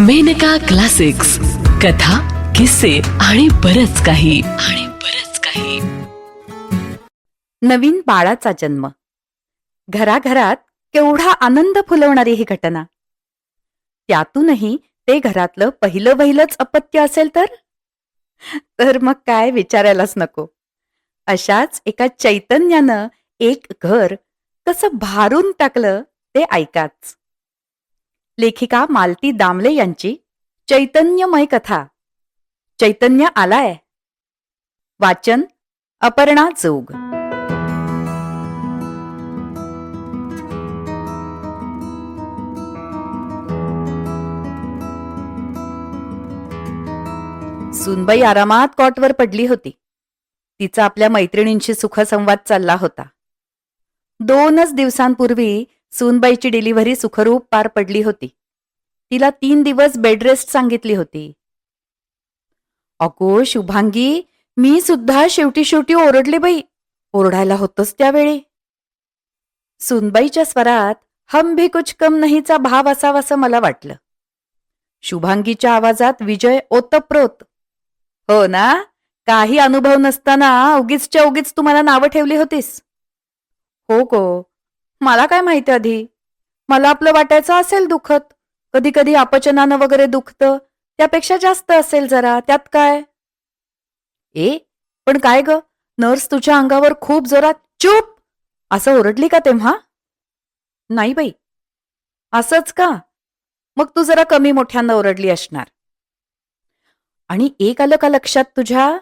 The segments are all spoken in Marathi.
मेनका क्लासिक्स. कथा किस्से आणि बरच काही. आणि बरच काही. नवीन बाळाचा जन्म. घराघरात केवढा आनंद फुलवणारी ही घटना. त्यातूनही ते घरातलं पहिलं वहिलंच अपत्य असेल तर? तर मग काय विचारायलाच नको. अशाच एका चैतन्यानं एक घर कसं भारून टाकलं ते ऐकाच. लेखिका मालती दामले यांची चैतन्यमय कथा. चैतन्य आलाय. वाचन अपर्णा जोग सुनबाई आरामात कॉटवर पडली होती. तिचा आपल्या मैत्रिणींशी सुखसंवाद चालला होता. दोनच दिवसांपूर्वी सूनबाईची डिलिव्हरी सुखरूप पार पडली होती. तिला तीन दिवस बेडरेस्ट सांगितली होती. अगो शुभांगी मी सुद्धा शेवटी शेवटी ओरडले बाई. ओरडायला होतच त्यावेळी. सुनबाईच्या स्वरात हम भी कुछ कम नाहीचा भाव असावा असं मला वाटलं. शुभांगीच्या आवाजात विजय ओतप्रोत. हो ना? काही अनुभव नसताना उगीचच्या उगीच तुम्हाला नावं ठेवली होतीस. हो गो मला काय माहिती आधी? मला आपलं वाटायचं असेल दुखत. कधी कधी अपचनानं वगैरे दुखतं. त्यापेक्षा जास्त असेल जरा. त्यात काय? ए पण काय ग? नर्स तुझ्या अंगावर खूप जोरात चूप! असं ओरडली का तेव्हा? नाही बाई. असंच का? मग तू जरा कमी मोठ्यांना ओरडली असणार. आणि एक आलं का लक्षात तुझ्या?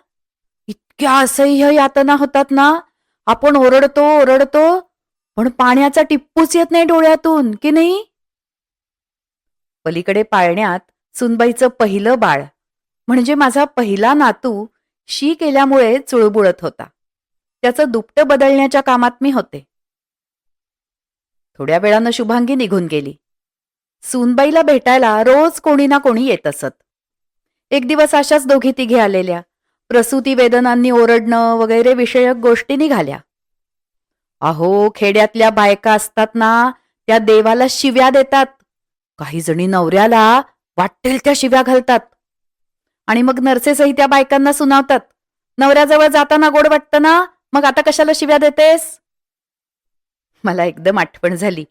इतक्या असह्य यातना होतात ना. आपण ओरडतो ओरडतो पण पाण्याचा टिप्पूच येत नाही डोळ्यातून की नाही? पलीकडे पाळण्यात सुनबाईचं पहिलं बाळ म्हणजे माझा पहिला नातू शी केल्यामुळे चुळबुळत होता. त्याचं दुपटं बदलण्याच्या कामात मी होते. थोड्या वेळानं शुभांगी निघून गेली. सूनबाईला भेटायला रोज कोणी ना कोणी येत असत. एक दिवस अशाच दोघी तिघे आलेल्या. प्रसूती वेदनांनी ओरडणं वगैरे विषयक गोष्टी निघाल्या. अहो खेड्यातल्या बायका असतात ना त्या देवाला शिव्या देतात. काही जणी नवऱ्याला वाटेल त्या शिव्या घालतात. आणि मग नर्सेसही त्या बायकांना सुनावतात. नवऱ्याजवळ जाताना गोड वाटतं ना मग आता कशाला शिव्या देतेस? मला एकदम आठवण झाली.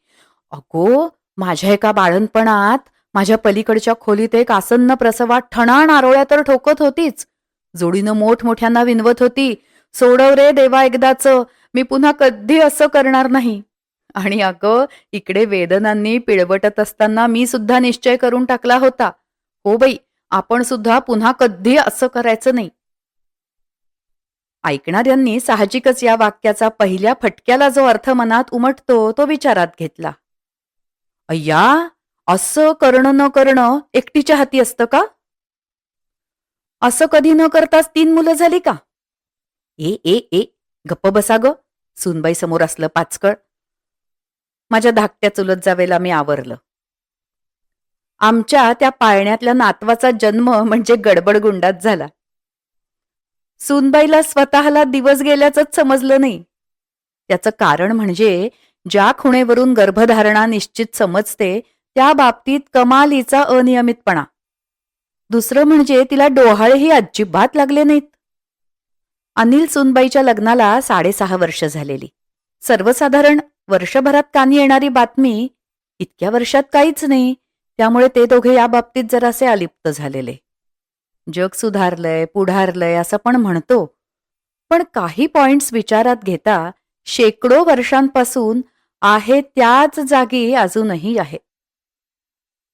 अगो माझ्या एका बाळणपणात माझ्या पलीकडच्या खोलीत एक आसन्न प्रसवात ठणा नारोळ्या तर ठोकत होतीच. जोडीनं मोठमोठ्यांना विनवत होती. सोडव रे देवा एकदाच. मी पुन्हा कधी असं करणार नाही. आणि अगं इकडे वेदनांनी पिळवटत असताना मी सुद्धा निश्चय करून टाकला होता. हो बाई आपण सुद्धा पुन्हा कधी असं करायचं नाही. ऐकणाऱ्यांनी साहजिकच या वाक्याचा पहिल्या फटक्याला जो अर्थ मनात उमटतो तो विचारात घेतला. अय्या असं करणं न करणं एकटीच्या हाती असतं का? असं कधी न करताच तीन मुलं झाली का? ए ए ए गप्प बसा ग. सुनबाई समोर असलं पाचकळ. माझ्या धाकट्या चुलत जावेला मी आवरलं. आमच्या त्या पाळण्यातल्या नातवाचा जन्म म्हणजे गडबड गुंडात झाला. सुनबाईला स्वतःला दिवस गेल्याचंच समजलं नाही. त्याचं कारण म्हणजे ज्या खुणेवरून गर्भधारणा निश्चित समजते त्या बाबतीत कमालीचा अनियमितपणा. दुसरं म्हणजे तिला डोहाळेही अजिबात लागले नाहीत. अनिल सुनबाईच्या लग्नाला साडेसहा वर्ष झालेली. सर्वसाधारण वर्षभरात कानी येणारी बातमी इतक्या वर्षात काहीच नाही त्यामुळे ते दोघे या बाबतीत जरासे अलिप्त झालेले. जग सुधारलंय पुढारलंय असं पण म्हणतो पण काही पॉइंट्स विचारात घेता शेकडो वर्षांपासून आहे त्याच जागी अजूनही आहे.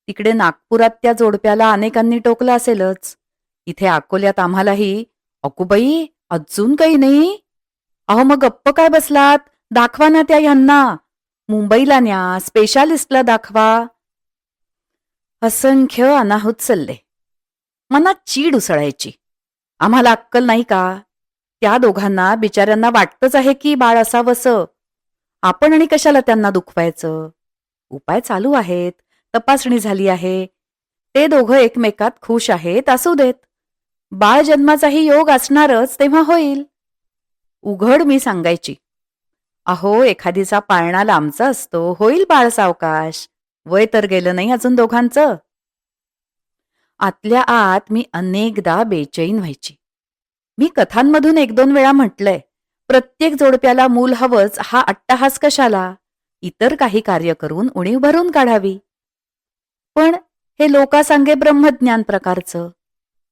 तिकडे नागपुरात त्या जोडप्याला अनेकांनी टोकलं असेलच. इथे अकोल्यात आम्हालाही अकुबाई अजून काही नाही? अहो मग गप्प काय बसलात? दाखवा ना त्या यांना मुंबईला न्या स्पेशालिस्टला दाखवा. असंख्य अनाहूत चालले. मनात चीड उसळायची. आम्हाला अक्कल नाही का? त्या दोघांना बिचाऱ्यांना वाटतच आहे की बाळ असावंसं आपण आणि कशाला त्यांना दुखवायचं? उपाय चालू आहेत. तपासणी झाली आहे. ते दोघं एकमेकात खुश आहेत असू देत. बाळ जन्माचाही योग असणारच तेव्हा होईल. उघड मी सांगायची. अहो एखादीचा पाळणा लांबचा असतो. होईल बाळ सावकाश. वय तर गेलं नाही अजून दोघांचं. आतल्या आत मी अनेकदा बेचैन व्हायची. मी कथांमधून एक दोन वेळा म्हटलंय प्रत्येक जोडप्याला मूल हवंच हा अट्टहास कशाला? इतर काही कार्य करून उणीव भरून काढावी. पण हे लोकासांगे ब्रह्मज्ञान प्रकारचं.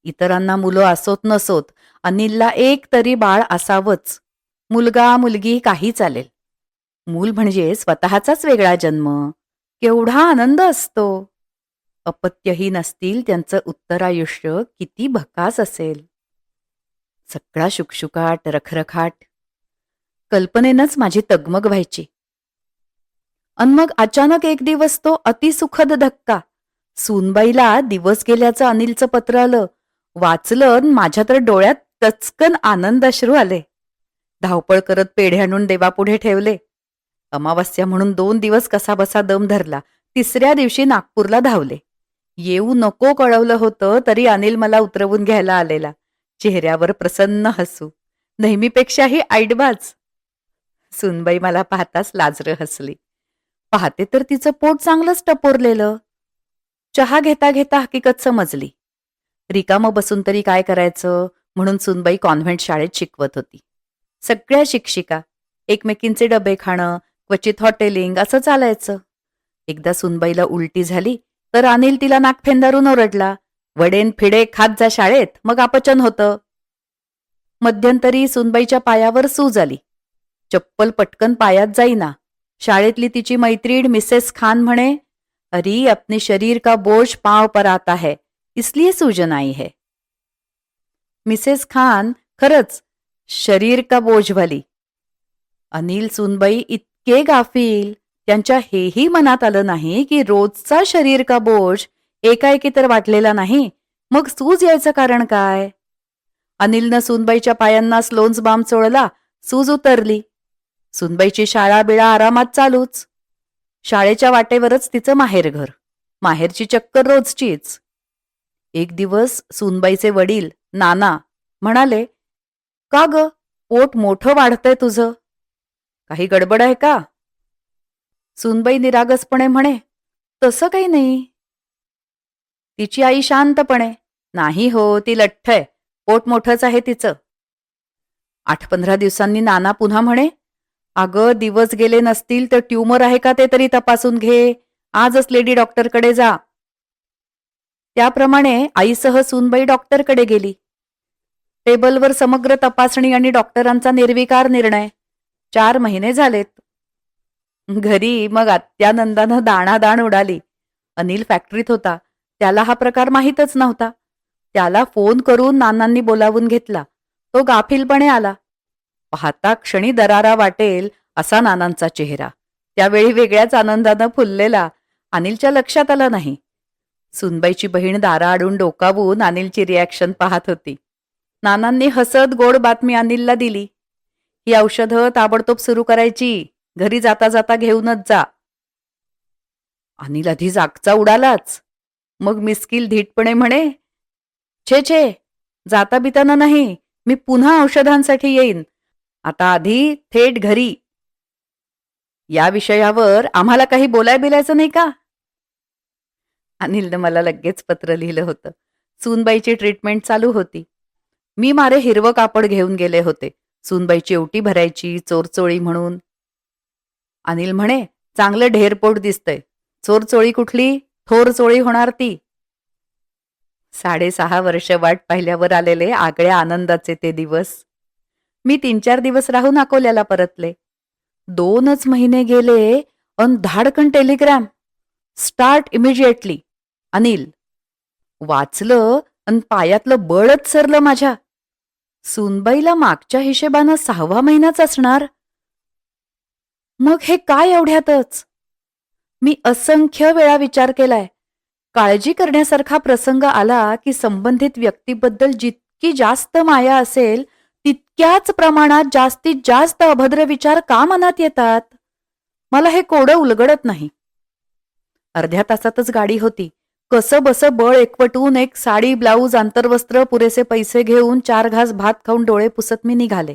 इतरांना मुलं असोत नसोत अनिलला एक तरी बाळ असावंच. मुलगा मुलगी काही चालेल. मूल म्हणजे स्वतःचाच वेगळा जन्म. केवढा आनंद असतो. अपत्यही नसतील त्यांचं उत्तरायुष्य किती भकास असेल. सगळा शुकशुकाट रखरखाट. कल्पनेनंच माझी तगमग व्हायची. अन मग अचानक एक दिवस तो अतिसुखद धक्का. सूनबाईला दिवस गेल्याचं अनिलचं पत्र आलं. वाचलं माझ्या तर डोळ्यात टचकन आनंद अश्रू आले. धावपळ करत पेढे आणून देवापुढे ठेवले. अमावस्या म्हणून दोन दिवस कसा बसा दम धरला. तिसऱ्या दिवशी नागपूरला धावले. येऊ नको कळवलं होतं तरी अनिल मला उतरवून घ्यायला आलेला. चेहऱ्यावर प्रसन्न हसू. नेहमीपेक्षाही आईडबाज. सुनबाई मला पाहताच लाजरं हसली. पाहते तर तिचं पोट चांगलंच टपोरलेलं. चहा घेता घेता हकीकत समजली. रिकामं बसून तरी काय करायचं? म्हणून सुनबाई कॉन्व्हेंट शाळेत शिकवत होती. सगळ्या शिक्षिका एकमेकींचे डबे खाणं क्वचित हॉटेलिंग असं चालायचं. एकदा सुनबाईला उलटी झाली तर अनिल तिला नाकफेंदारून ओरडला वडेन फिडे खात जा शाळेत मग अपचन होतं. मध्यंतरी सुनबाईच्या पायावर सूज आली. चप्पल पटकन पायात जाईना. शाळेतली तिची मैत्रीण मिसेस खान म्हणे अरे अपने शरीर का बोझ पाव पर आता है इसलिए सूजन आई है। मिसेस खान खरंच शरीर का बोझ भली। अनिल सुनबाई इतके गाफील त्यांच्या हेही मनात आलं नाही की रोजचा शरीर का बोझ एकाएकी तर वाटलेला नाही मग सूज यायचं कारण काय? अनिलनं सुनबाईच्या पायांना स्लोन्स बाम चोळला सूज उतरली. सुनबाईची शाळा बिळा आरामात चालूच. शाळेच्या वाटेवरच तिचं माहेरघर. माहेरची चक्कर रोजचीच. एक दिवस सुनबाईचे वडील नाना म्हणाले का ग? पोट मोठं वाढतंय तुझं. काही गडबड आहे का? सुनबाई निरागसपणे म्हणे तसं काही नाही. तिची आई शांतपणे. नाही हो ती लठ्ठ आहे. पोट मोठंच आहे तिचं. आठ पंधरा दिवसांनी नाना पुन्हा म्हणे अगं दिवस गेले नसतील तर ट्यूमर आहे का ते तरी तपासून घे. आजच लेडी डॉक्टरकडे जा. त्याप्रमाणे आईसह सुनबाई डॉक्टरकडे गेली. टेबलवर समग्र तपासणी आणि डॉक्टरांचा निर्विकार निर्णय. चार महिने झालेत. घरी मग अत्यानंदानं दाणादाण उडाली. अनिल फॅक्टरीत होता. त्याला हा प्रकार माहीतच नव्हता. त्याला फोन करून नानांनी बोलावून घेतला. तो गाफीलपणे आला. पाहता क्षणी दरारा वाटेल असा नानांचा चेहरा. त्यावेळी वेगळ्याच आनंदानं फुललेला. अनिलच्या लक्षात आला नाही. सुनबाईची बहीण दारा आडून डोकावून अनिलची रिॲक्शन पाहत होती. नानांनी हसत गोड बातमी अनिलला दिली. ही औषधं ताबडतोब सुरू करायची. घरी जाता जाता घेऊनच जा. अनिल आधी जागचा उडालाच. मग मिस्किल धीटपणे म्हणे छे छे जाता बिताना नाही. मी पुन्हा औषधांसाठी येईन. आता आधी थेट घरी. या विषयावर आम्हाला काही बोलाय बिलायचं नाही का? अनिलनं मला लगेच पत्र लिहिलं होतं. सूनबाईची ट्रीटमेंट चालू होती. मी मारे हिरवं कापड घेऊन गेले होते. सूनबाईची ओटी भरायची चोरचोळी म्हणून. अनिल म्हणे चांगलं ढेरपोट दिसतंय. चोरचोळी कुठली? थोर चोळी होणार ती. साडेसहा वर्ष वाट पाहिल्यावर आलेले आगळ्या आनंदाचे ते दिवस. मी तीन चार दिवस राहून अकोल्याला परतले. दोनच महिने गेले अन धाडकन टेलिग्रॅम. Start immediately. अनिल वाचलं अन पायातलं बळच सरलं माझ्या. सुनबाईला मागच्या हिशेबानं सहावा महिनाच असणार. मग हे काय एवढ्यातच? मी असंख्य वेळा विचार केलाय. काळजी करण्यासारखा प्रसंग आला की संबंधित व्यक्तीबद्दल जितकी जास्त माया असेल तितक्याच प्रमाणात जास्तीत जास्त अभद्र विचार का मनात येतात? मला हे कोडं उलगडत नाही. अर्ध्या तासातच गाडी होती. कसं बसं बळ एकवटून एक साडी ब्लाऊज आंतरवस्त्र पुरेसे पैसे घेऊन चार घास भात खाऊन डोळे पुसत मी निघाले.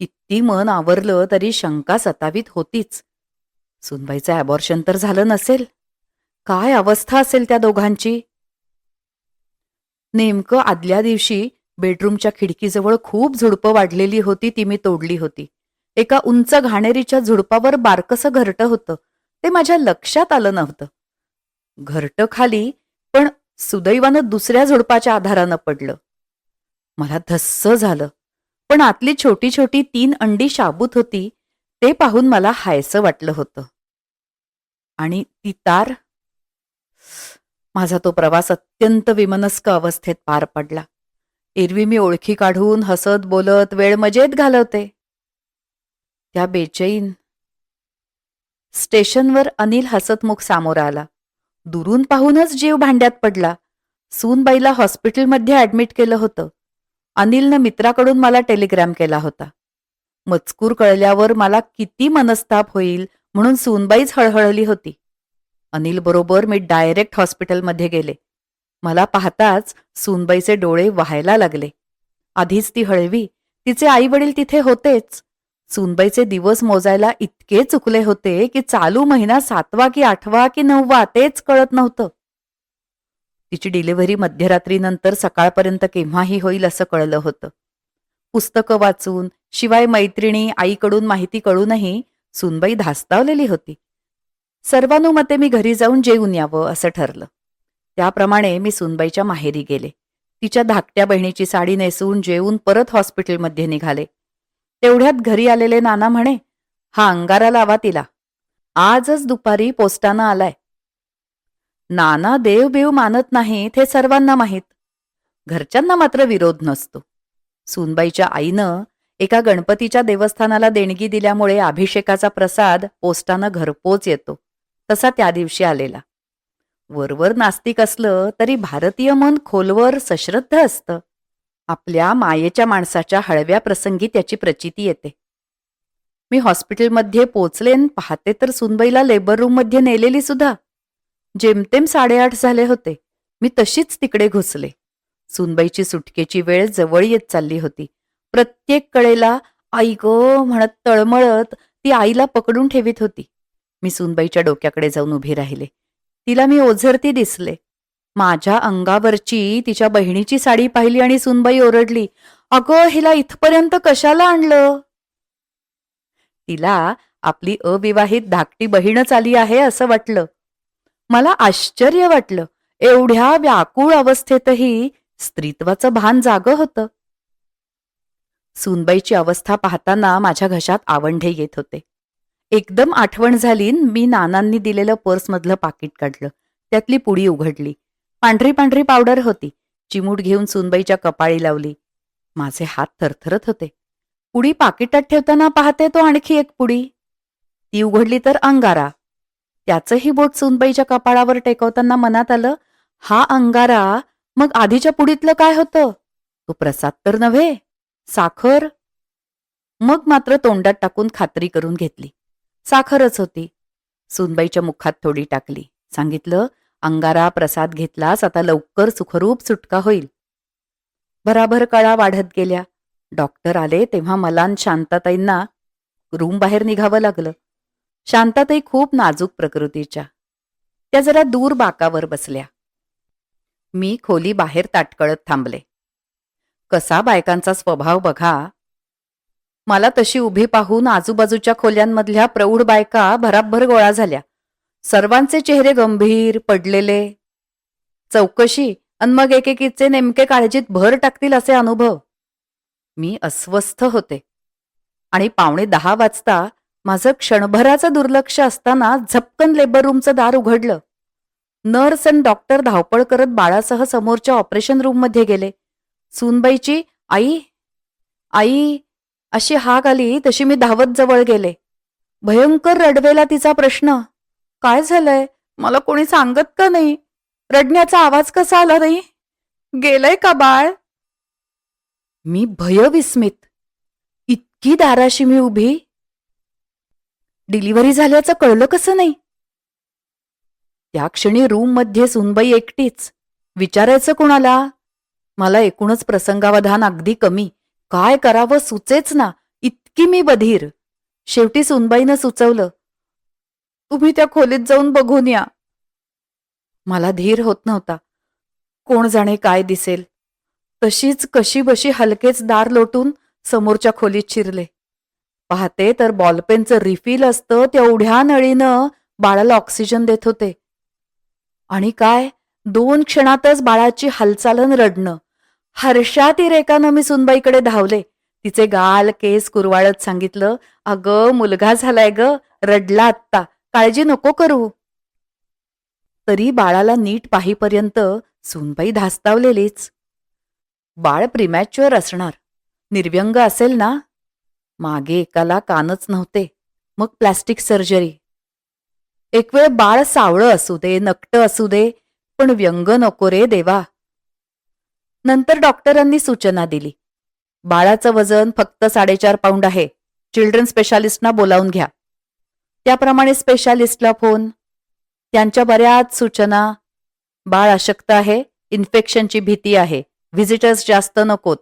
किती मन आवरलं तरी शंका सतावीत होतीच. सुनबाईचं अबॉर्शन तर झालं नसेल. काय अवस्था असेल त्या दोघांची? नेमकं आदल्या दिवशी बेडरूमच्या खिडकीजवळ खूप झुडपं वाढलेली होती ती मी तोडली होती. एका उंच घाणेरीच्या झुडपावर बारकसं घरटं होतं. ते माझ्या लक्षात आलं नव्हतं. घरट खाली पण सुदैवानं दुसऱ्या झुडपाच्या आधारानं पडलं. मला धस्स झालं पण आतली छोटी छोटी तीन अंडी शाबूत होती ते पाहून मला हायसं वाटलं होतं. आणि ती तार? माझा तो प्रवास अत्यंत विमनस्क अवस्थेत पार पडला. एरवी मी ओळखी काढून हसत बोलत वेळ मजेत घालवते. त्या बेचैन स्टेशनवर अनिल हसतमुख समोर आला. दुरून पाहूनच जीव भांड्यात पडला. सूनबाईला हॉस्पिटलमध्ये ऍडमिट केलं होतं. अनिलनं मित्राकडून मला टेलिग्राम केला होता. मजकूर कळल्यावर मला किती मनस्ताप होईल म्हणून सूनबाईच हळहळली होती. अनिल बरोबर मी डायरेक्ट हॉस्पिटलमध्ये गेले. मला पाहताच सूनबाईचे डोळे व्हायला लागले. आधीच ती हळवी तिचे आई वडील तिथे होतेच. सुनबाईचे दिवस मोजायला इतके चुकले होते की चालू महिना सातवा की आठवा की नववा तेच कळत नव्हतं. तिची डिलिव्हरी मध्यरात्रीनंतर सकाळपर्यंत केव्हाही होईल असं कळलं होतं. पुस्तकं वाचून शिवाय मैत्रिणी आईकडून माहिती कळूनही सुनबाई धास्तावलेली होती. सर्वानुमते मी घरी जाऊन जेवून यावं असं ठरलं. त्याप्रमाणे मी सुनबाईच्या माहेरी गेले. तिच्या धाकट्या बहिणीची साडी नेसून जेवून परत हॉस्पिटलमध्ये निघाले. तेवढ्यात घरी आलेले नाना म्हणे हा अंगारा लावा तिला. आजच दुपारी पोस्टानं आलाय. नाना देवबीव मानत नाहीत हे सर्वांना माहीत. घरच्यांना मात्र विरोध नसतो. सूनबाईच्या आईनं एका गणपतीच्या देवस्थानाला देणगी दिल्यामुळे अभिषेकाचा प्रसाद पोस्टानं घरपोच येतो तसा त्या दिवशी आलेला. वरवर नास्तिक असलं तरी भारतीय मन खोलवर सश्रद्ध असतं. आपल्या मायेच्या माणसाच्या हळव्या प्रसंगी त्याची प्रचिती येते. मी हॉस्पिटलमध्ये पोचलेन पाहते तर सुनबाईला लेबर रूममध्ये नेलेली सुद्धा. जेमतेम साडेआठ झाले होते. मी तशीच तिकडे घुसले. सुनबाईची सुटकेची वेळ जवळ येत चालली होती. प्रत्येक कळेला आई ग म्हणत तळमळत ती आईला पकडून ठेवीत होती. मी सुनबाईच्या डोक्याकडे जाऊन उभी राहिले. तिला मी ओझरती दिसले. माझ्या अंगावरची तिच्या बहिणीची साडी पाहिली आणि सुनबाई ओरडली अगं हिला इथपर्यंत कशाला आणलं? तिला आपली अविवाहित धाकटी बहीणच आली आहे असं वाटलं. मला आश्चर्य वाटलं. एवढ्या व्याकुळ अवस्थेतही स्त्रीत्वाचं भान जाग होतं. सुनबाईची अवस्था पाहताना माझ्या घशात आवंढे येत होते. एकदम आठवण झाली मी नानांनी दिलेलं पर्समधलं पाकिट काढलं. त्यातली पुडी उघडली. पांढरी पांढरी पावडर होती. चिमूट घेऊन सुनबाईच्या कपाळी लावली. माझे हात थरथरत होते. पुडी पाकिटात ठेवताना पाहते तो आणखी एक पुडी ती उघडली तर अंगारा. त्याचंही बोट सुनबाईच्या कपाळावर टेकवताना मनात आलं हा अंगारा मग आधीच्या पुडीतलं काय होतं? तो प्रसाद तर नव्हे साखर. मग मात्र तोंडात टाकून खात्री करून घेतली. साखरच होती. सुनबाईच्या मुखात थोडी टाकली. सांगितलं अंगारा प्रसाद घेतलास आता लवकर सुखरूप सुटका होईल. भराभर कळा वाढत गेल्या. डॉक्टर आले तेव्हा मला न शांताताईंना रूम बाहेर निघावं लागलं. शांताताई खूप नाजूक प्रकृतीच्या. त्या जरा दूर बाकावर बसल्या. मी खोली बाहेर ताटकळत थांबले. कसा बायकांचा स्वभाव बघा. मला तशी उभी पाहून आजूबाजूच्या खोल्यांमधल्या प्रौढ बायका भराभर गोळा झाल्या. सर्वांचे चेहरे गंभीर पडलेले. चौकशी अन मग एकेकीचे नेमके काळजीत भर टाकतील असे अनुभव. मी अस्वस्थ होते. आणि पावणे दहा वाजता माझं क्षणभराचं दुर्लक्ष असताना झपकन लेबर रूमचं दार उघडलं. नर्स अँड डॉक्टर धावपळ करत बाळासह समोरच्या ऑपरेशन रूममध्ये गेले. सूनबाईची आई आई अशी हाक आली तशी मी धावत जवळ गेले. भयंकर रडवेला तिचा प्रश्न. काय झालंय? मला कोणी सांगत का नाही? रडण्याचा आवाज कसा आला नाही? गेलंय का बाळ? मी भयविस्मित. इतकी दाराशी मी उभी. डिलिव्हरी झाल्याचं कळलं कसं नाही? त्या क्षणी रूममध्ये सुनबाई एकटीच. विचारायचं कोणाला? मला एकूणच प्रसंगावधान अगदी कमी. काय करावं सुचेच ना. इतकी मी बधीर. शेवटी सुनबाईनं सुचवलं तुम्ही त्या खोलीत जाऊन बघून या. मला धीर होत नव्हता. कोण जाणे काय दिसेल. तशीच कशी बशी हलकेच दार लोटून समोरच्या खोलीत शिरले. पाहते तर बॉलपेनचं रिफिल असतं तेवढ्या नळीनं बाळाला ऑक्सिजन देत होते. आणि काय? दोन क्षणातच बाळाची हालचालन रडणं. हर्षातिरेकानं मी सुनबाईकडे धावले. तिचे गाल केस कुरवाळत सांगितलं अगं मुलगा झालाय ग रडला आत्ता. काळजी नको करू. तरी बाळाला नीट पाहीपर्यंत सुनबाई धास्तावलेलीच. बाळ प्रिमॅच्युअर असणार. निर्व्यंग असेल ना? मागे एकाला कानच नव्हते. मग प्लॅस्टिक सर्जरी एक वेळ बाळ सावळं असू दे नकट असू दे पण व्यंग नको रे देवा. नंतर डॉक्टरांनी सूचना दिली. बाळाचं वजन फक्त साडेचार पाऊंड आहे. चिल्ड्रन स्पेशालिस्टना बोलावून घ्या. त्याप्रमाणे स्पेशालिस्टला फोन त्यांच्या बऱ्याच सूचना. बाळ अशक्त आहे इन्फेक्शनची भीती आहे. व्हिजिटर्स जास्त नकोत.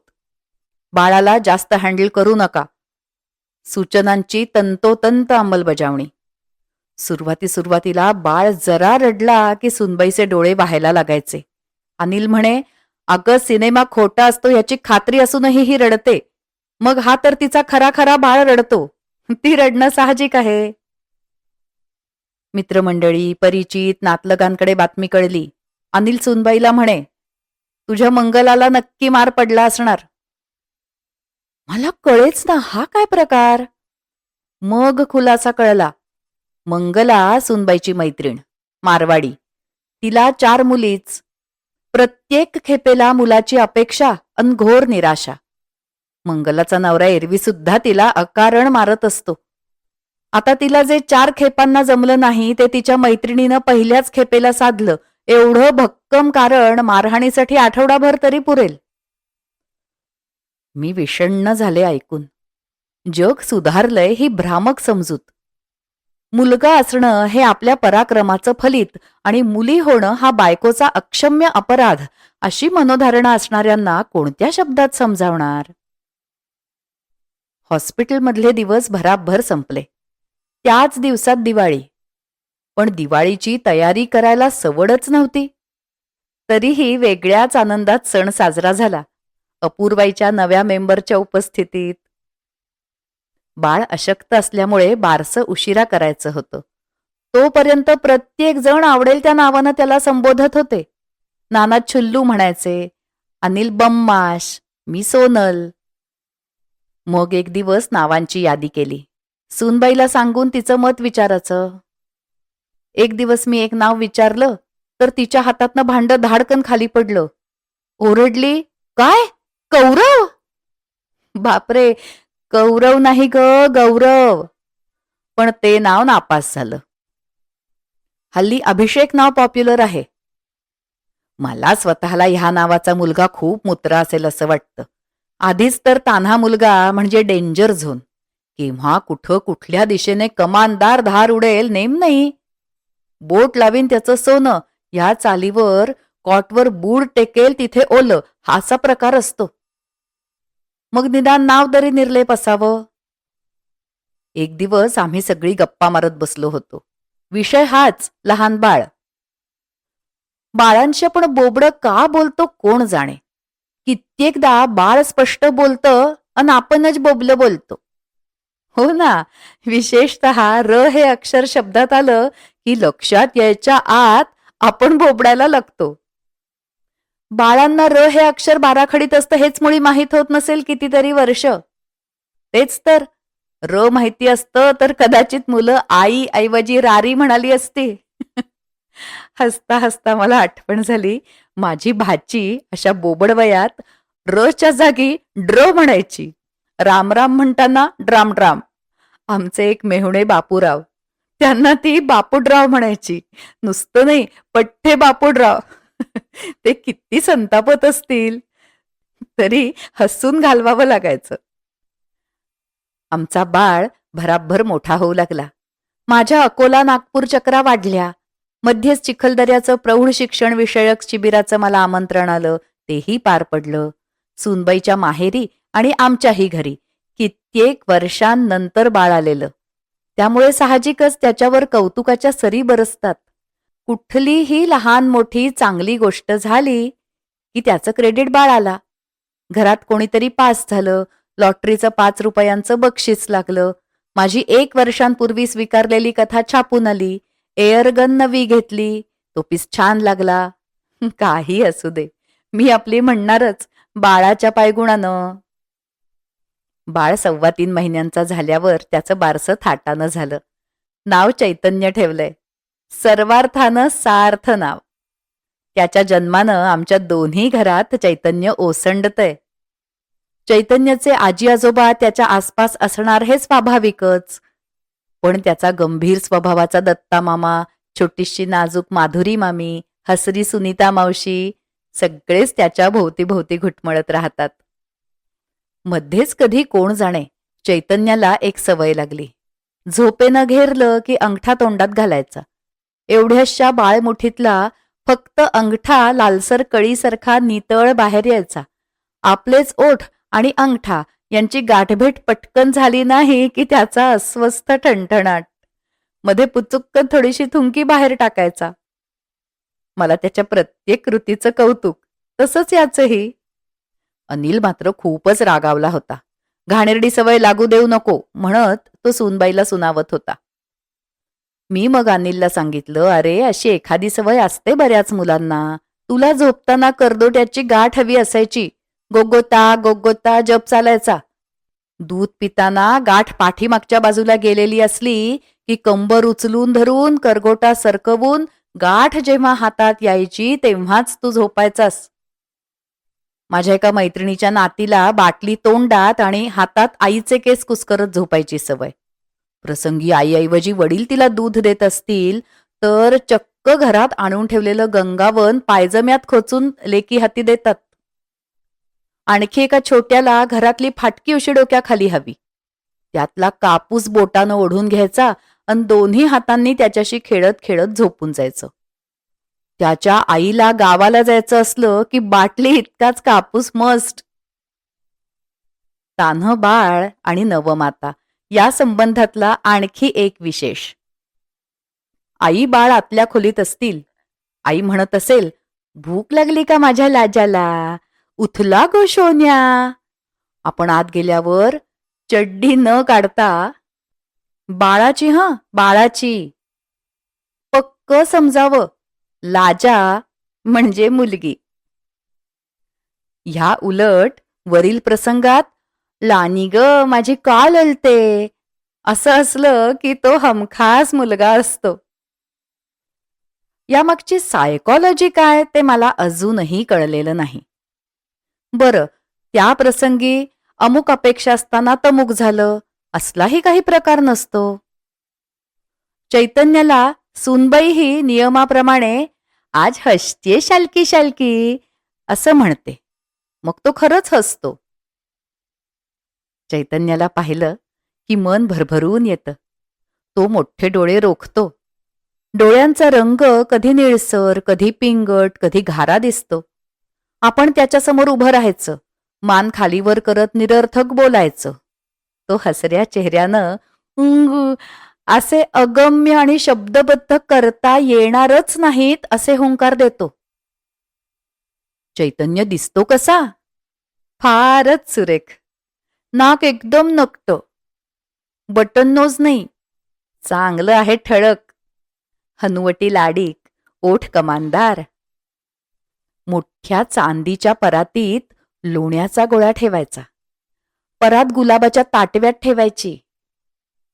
बाळाला जास्त हँडल करू नका. सूचनांची तंतोतंत अंमलबजावणी. सुरुवाती सुरुवातीला बाळ जरा रडला की सुनबाईचे डोळे वाहायला लागायचे. अनिल म्हणे अगं सिनेमा खोटा असतो याची खात्री असूनही ही रडते. मग हा तर तिचा खरा खरा बाळ रडतो. ती रडणं साहजिक आहे. मित्रमंडळी परिचित नातलगांकडे बातमी कळली. अनिल सुनबाईला म्हणे तुझ्या मंगलाला नक्की मार पडला असणार. मला कळेच ना हा काय प्रकार? मग खुलासा कळला. मंगला सुनबाईची मैत्रीण मारवाडी. तिला चार मुलीच. प्रत्येक खेपेला मुलाची अपेक्षा अन घोर निराशा. मंगलाचा नवरा एरवी सुद्धा तिला अकारण मारत असतो. आता तिला जे चार खेपांना जमलं नाही ते तिच्या मैत्रिणीनं पहिल्याच खेपेला साधलं. एवढं भक्कम कारण मारहाणीसाठी आठवडाभर तरी पुरेल. मी विषण्ण झाले ऐकून. जग सुधारलंय ही भ्रामक समजूत. मुलगा असणं हे आपल्या पराक्रमाचं फलित आणि मुली होणं हा बायकोचा अक्षम्य अपराध अशी मनोधारणा असणाऱ्यांना कोणत्या शब्दात समजावणार? हॉस्पिटलमधले दिवस भराभर संपले. त्याच दिवसात दिवाळी. पण दिवाळीची तयारी करायला सवडच नव्हती. तरीही वेगळ्याच आनंदात सण साजरा झाला. अपूर्वाईच्या नव्या मेंबरच्या उपस्थितीत. बाळ अशक्त असल्यामुळे बारसं उशिरा करायचं होतं. तोपर्यंत प्रत्येक जण आवडेल त्या नावानं त्याला संबोधत होते. नाना छुल्लू म्हणायचे अनिल बम्माश मी सोनल. मग एक दिवस नावांची यादी केली. सूनबाईला सांगून तिचं मत विचारायचं एक दिवस मी एक नाव विचारलं तर तिच्या हातातनं भांडं धाडकन खाली पडलं. ओरडली काय? कौरव? बापरे कौरव नाही ग गौरव. पण ते नाव नापास झालं. हल्ली अभिषेक नाव पॉप्युलर आहे. मला स्वतःला ह्या नावाचा मुलगा खूप मुत्रा असेल असं वाटतं. आधीच तर तान्हा मुलगा म्हणजे डेंजर झोन. केव्हा कुठं कुठल्या दिशेने कमानदार धार उडेल नेम नाही. बोट लावीन त्याचं सोनं या चालीवर कॉटवर बूड टेकेल तिथे ओलं हाचा प्रकार असतो. मग निदान नाव तरी निर्लेप असावं. एक दिवस आम्ही सगळी गप्पा मारत बसलो होतो. विषय हाच लहान बाळ. बाळांशी पण बोबडं का बोलतो कोण जाणे? कित्येकदा बाळ स्पष्ट बोलतं आणि आपणच बोबलं बोलतो. हो ना. विशेषत र हे अक्षर शब्दात आलं की लक्षात यायच्या आत आपण बोबडायला लागतो. बाळांना र हे अक्षर बाराखडीत असतं हेच मुळी माहीत होत नसेल कितीतरी वर्ष. तेच तर. र माहिती असतं तर कदाचित मुलं आई ऐवजी रारी म्हणाली असती. हसता हसता मला आठवण झाली माझी भाची अशा बोबड वयात रच्या जागी ड्र म्हणायची. रामराम म्हणताना ड्राम ड्राम. आमचे एक मेहुणे बापूराव. त्यांना ती बापूडराव म्हणायची. नुसतं नाही पठ्ठे बापूडराव. ते किती संतापत असतील. तरी हसून घालवावं लागायचं. आमचा बाळ भराभर मोठा होऊ लागला. माझ्या अकोला नागपूर चक्रा वाढल्या. मध्येच चिखलदऱ्याचं प्रौढ शिक्षण विषयक शिबिराचं मला आमंत्रण आलं. तेही पार पडलं. सुनबाईच्या माहेरी आणि आमच्याही घरी. कित्येक वर्षांनंतर बाळ आलेलं. त्यामुळे साहजिकच त्याच्यावर कौतुकाच्या सरी बरसतात. कुठलीही लहान मोठी चांगली गोष्ट झाली की त्याचं क्रेडिट बाळ आला. घरात कोणीतरी पास झालं लॉटरीचं पाच रुपयांचं बक्षीस लागलं माझी एक वर्षांपूर्वी स्वीकारलेली कथा छापून आली एअरगन नवी घेतली तो पीस छान लागला. काही असू दे. मी आपली म्हणणारच बाळाच्या पायगुणानं. बाळ सव्वा तीन महिन्यांचा झाल्यावर त्याचं बारसं थाटानं झालं. नाव चैतन्य ठेवलंय. सर्वार्थानं सार्थ नाव. त्याच्या जन्मानं आमच्या दोन्ही घरात चैतन्य ओसंडतय. चैतन्याचे आजी आजोबा त्याच्या आसपास असणार हे स्वाभाविकच. पण त्याचा गंभीर स्वभावाचा दत्ता मामा छोटीशी नाजूक माधुरी मामी हसरी सुनीता मावशी सगळेच त्याच्या भोवती भोवती घुटमळत राहतात. मध्येच कधी कोण जाणे? चैतन्याला एक सवय लागली. झोपेनं घेरलं की अंगठा तोंडात घालायचा. एवढ्याशा बाळमुठीतला फक्त अंगठा लालसर कळीसारखा नितळ बाहेर यायचा. आपलेच ओठ आणि अंगठा यांची गाठभेट पटकन झाली नाही की त्याचा अस्वस्थ ठणठणाट. मध्ये पुचुक्क थोडीशी थुंकी बाहेर टाकायचा. मला त्याच्या प्रत्येक कृतीचं कौतुक. तसंच याचंही. अनिल मात्र खूपच रागावला होता. घाणेरडी सवय लागू देऊ नको म्हणत तो सुनबाईला सुनावत होता. मी मग अनिलला सांगितलं अरे अशी एखादी सवय असते बऱ्याच मुलांना. तुला झोपताना करदोट्याची गाठ हवी असायची. गोगोता गोगोता जप चालायचा. दूध पिताना गाठ पाठीमागच्या बाजूला गेलेली असली की कंबर उचलून धरून करगोटा सरकवून गाठ जेव्हा हातात यायची तेव्हाच तू झोपायचास. माझ्या एका मैत्रिणीच्या नातीला बाटली तोंडात आणि हातात आईचे केस कुस्करत झोपायची सवय. प्रसंगी आईऐवजी वडील तिला दूध देत असतील तर चक्क घरात आणून ठेवलेलं गंगावन पायजम्यात खोचून लेकी हाती देतात. आणखी एका छोट्याला घरातली फाटकी उशी डोक्याखाली हवी. त्यातला कापूस बोटानं ओढून घ्यायचा आणि दोन्ही हातांनी त्याच्याशी खेळत खेळत झोपून जायचं. त्याच्या आईला गावाला जायचं असलं की बाटली इतकाच कापूस मस्ट तान्ह बाळ आणि नवमाता या संबंधातला आणखी एक विशेष. आई बाळ आतल्या खोलीत असतील. आई म्हणत असेल भूक लागली का माझ्या लाजाला? उथला गो शोन्या आपण आत गेल्यावर चड्डी न काढता बाळाची हा बाळाची. पक्क समजावं. लाजा म्हणजे मुलगी. ह्या उलट वरील प्रसंगात लानी ग माझी का ललते असं असलं की तो हमखास मुलगा असतो. यामागची सायकॉलॉजी काय ते मला अजूनही कळलेलं नाही. बरं त्या प्रसंगी अमुक अपेक्षा असताना तमुक झालं असलाही काही प्रकार नसतो. चैतन्याला सुनबाई ही नियमाप्रमाणे आज हसतीये शालकी शालकी असं म्हणते. मग तो खरंच हसतो. चैतन्याला पाहिलं की मन भरभरून येतं. तो मोठे डोळे रोखतो. डोळ्यांचा रंग कधी निळसर कधी पिंगट कधी घारा दिसतो. आपण त्याच्यासमोर उभं राहायचं. मान खालीवर करत निरर्थक बोलायचं. तो हसऱ्या चेहऱ्यानं "उंग" असे अगम्य आणि शब्दबद्ध करता येणारच नाहीत असे हुंकार देतो. चैतन्य दिसतो कसा? फारच सुरेख. नाक एकदम नकट. बटन नोज नाही. चांगलं आहे ठळक. हनुवटी लाडीक ओठ कमानदार. मोठ्या चांदीच्या परातीत लोण्याचा गोळा ठेवायचा. परात गुलाबाच्या ताटव्यात ठेवायची.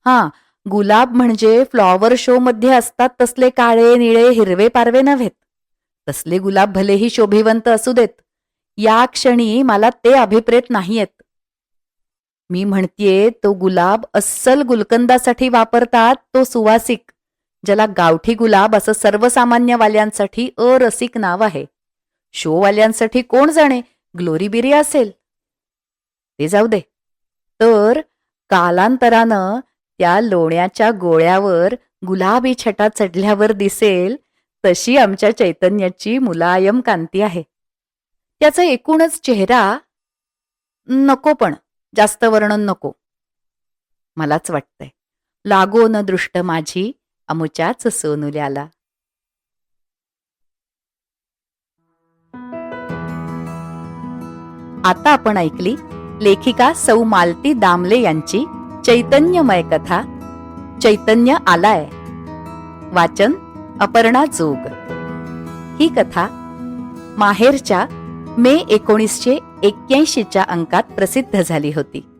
हा गुलाब म्हणजे फ्लॉवर शो मध्ये असतात तसले काळे निळे हिरवे पारवे नव्हेत. तसले गुलाब भलेही शोभिवंत असू देत. या क्षणी मला ते अभिप्रेत नाहीयेत. मी म्हणतीये तो गुलाब अस्सल गुलकंदासाठी वापरतात तो सुवासिक ज्याला गावठी गुलाब असं सर्वसामान्यवाल्यांसाठी अरसिक नाव आहे. शोवाल्यांसाठी कोण जाणे? ग्लोरीबिरी असेल. ते जाऊ दे. तर कालांतरानं त्या लोण्याच्या गोळ्यावर गुलाबी छटा चढल्यावर दिसेल तशी आमच्या चैतन्याची मुलायम कांती आहे. त्याचा एकूणच चेहरा नको पण जास्त वर्णन नको. मलाच वाटतंय. लागो न दृष्ट माझी अमुच्याच सोनुल्याला. आता आपण ऐकली लेखिका सौ मालती दामले यांची चैतन्यमय कथा चैतन्य आलाय. वाचन अपर्णा जोग. ही कथा माहेरच्या मे एकोणीसशे एक्क्याऐंशीच्या अंकात प्रसिद्ध झाली होती.